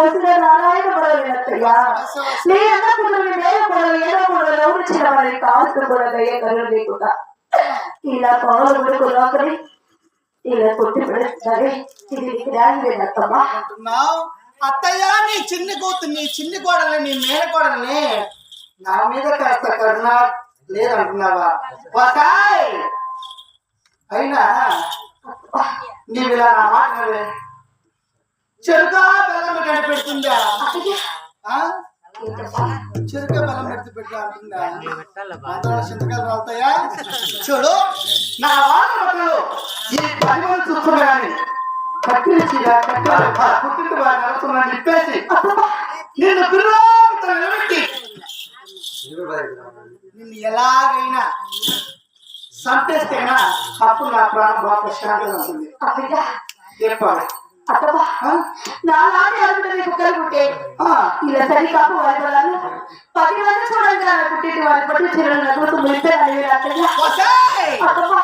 కోసిన నారాయణ వెళ్తయ్యా నీ అన్న కుడలు నేను కుడలు ఏదో కుడలు ఎవరు చిన్న వారికి కావాల్సిన కుడలు అయ్యే కళ్ళు లేకుండా ఇలా పౌరులు కొడుకులోకరి ఇలా కొట్టి పెడుతుంది ఇది అంటున్నావు? అత్తయ్య నీ చిన్ని కూతురు నీ చిన్ని కోడల్ని నీ మేన కోడల్ని నా మీద కాస్త కరుణ లేదంటున్నావా? వసాయ్ అయినా నీవు ఇలా నా మాట వినవే. చెరుకా బెల్లం పెట్టండి పెడుతుందా? చెరుక బెల్లం పెడితే పెట్టా అంటుందా? చింతకాయలు రాలుతాయా? చూడు నా వాళ్ళ ఈ పది మంది చూస్తున్నా కానీ కత్తిరించిగా కట్టాలి పుట్టింటి వాడిని నడుస్తున్నా నిప్పేసి నేను పిల్లలతో నిలబెట్టి నిన్ను ఎలాగైనా చంపేస్తేనా అప్పుడు నా ప్రాణం బాగా ప్రశాంతంగా ఉంటుంది. చెప్పాలి. అత్తమ్మా ఆ? నా లాంటి అనుకుంటే కుక్కలు పుట్టే. ఇలా సరికాపు వారి వల్ల పది మంది చూడండి నా పుట్టింటి వారి పట్టు చీరలు నవ్వుతూ ములిపే అడిగి అత్తయ్య వసాయ్! అత్తమ్మా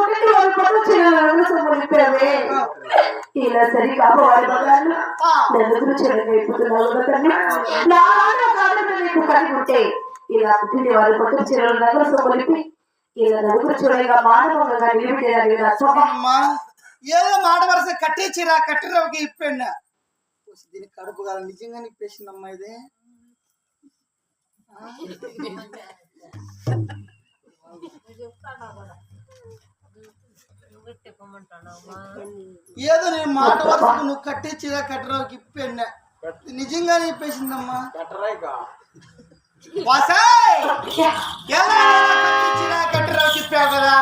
నా ముట్టికి వారి పట్టు చిన్న ఇలా సరిగా కావాలి నలుగురు చెడు నీకు కలిగి ఉంటే ఇలా పుట్టిన వారి పట్టు చెరువులు నగర ఇలా నలుగురు చూడగా మానవంగా నిలిపేయాలి ఏదో మాట వరుస కట్టించిరా కట్టిరవకి ఇప్పండి. దీనికి కడుపు కాదు నిజంగా నిప్పేసింది అమ్మా ఇది? ఏదో నేను మాట వరుసకు నువ్వు కట్టించిరా కట్టిరవకి ఇప్పెండ నిజంగా ఎలా కట్టించిరా కట్టిరవకి ఇప్పావు కదా.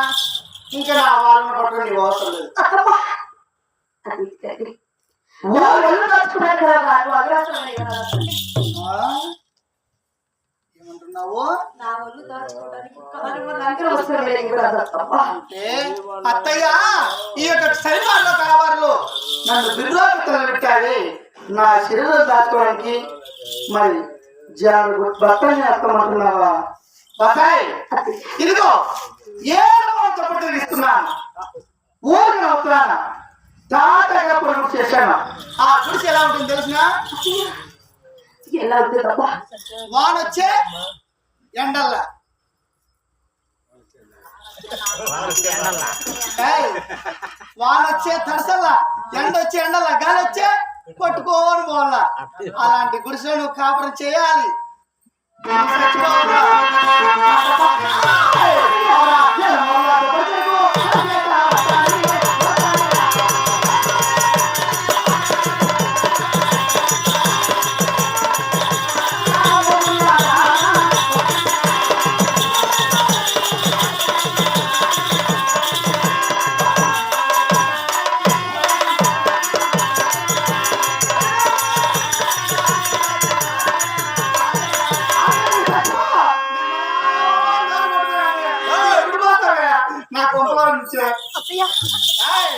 ఇంకా నా వాళ్ళని పట్టుకుని అవసరం లేదు. కదా వాళ్ళు ఏమంటున్నావు నా ఒళ్ళు దాచుకోవడానికి అంటే అత్తయ్య ఈ యొక్క సరిమాన్ల కావారు నన్ను బిర్రోకి పెట్టాలి నా శరీరం దాచుకోవడానికి మరి జాను భర్తని అర్థమంటున్నావా బసాయ్ ఇదిగో ఏడు చప్పట్లు ఇస్తున్నాను ఊరికి అవుతున్నాను తాతగా పొడుగు చేశాను. ఆ గుడిసి ఎలా ఉంటుంది తెలిసిన? వానొచ్చే ఎండల్లా? ఏయ్, వానొచ్చే తడసల్లా? ఎండ వచ్చే ఎండల్లా? గాలి వచ్చే కొట్టుకోని పోవాలా అలాంటి గుడిసెలో నువ్వు కాపురం చేయాలి. చచ్చిపోవాలా? నా కొంపలో నుంచి అత్తయ్య ఏయ్,